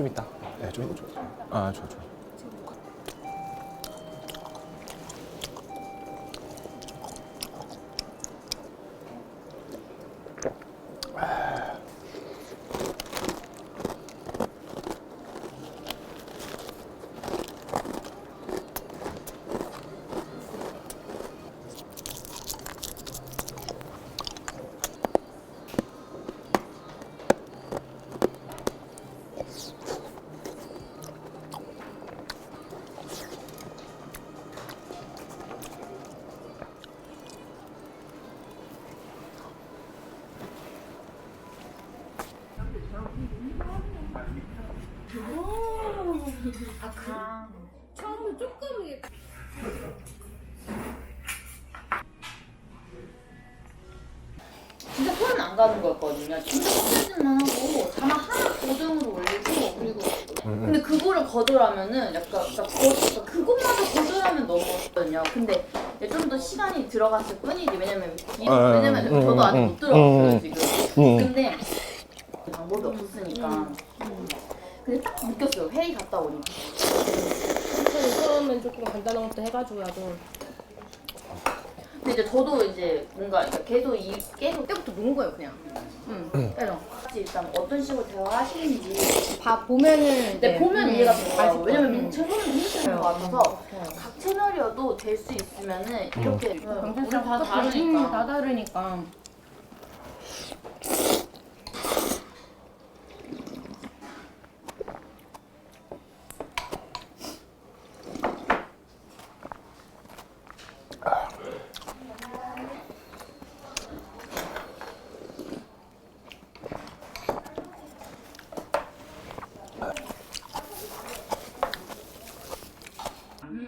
좀 이따. 네, 좀 이따. 아, 좋아, 좋아. 처음에 조금 이게 진짜 손은 안 가는 거였거든요. 진짜 스트레스만 하고 자막 하나 고정으로 올리고 그리고 근데 그거를 거절하면은 약간, 약간 거, 그것마저 거절하면 넘어거든요. 근데 좀 더 시간이 들어갔을 뿐이지 왜냐면 이- 아, 왜냐면 음, 저도 아직 음, 못 들어갔어요 음, 지금. 음. 근데 방법이 없었으니까. 근데 딱 느꼈어요 회의 갔다 오니까. 처음엔 조금 간단한 것도 해가지고라도 근데 이제 저도 이제 뭔가 이렇게 계속 이 계속 때부터 노는 거예요 그냥. 응. 그래서 같이 일단 어떤 식으로 대화하시는지 봐 보면은 근데 보면 음, 이해가. 아실 왜냐면 제 손은 민폐인 것 같아서 각 채널이어도 될 수 있으면은 이렇게 우리 방송이랑 다다 다르니까. 다 다르니까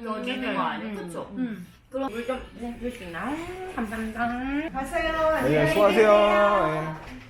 넣어주는 거 아니에요? 그쵸? 그럼 물좀 네, 그럴 수 있나? 감사합니다. 네, 수고하세요. 네.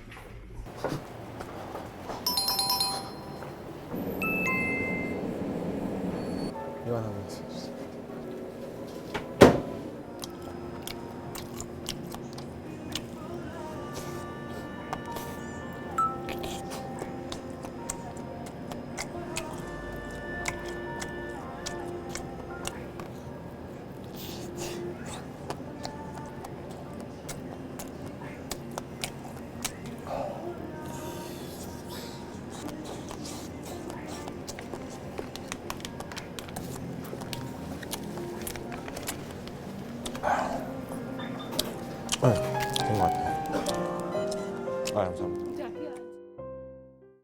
네, 된것 같아요. 아, 감사합니다. 자,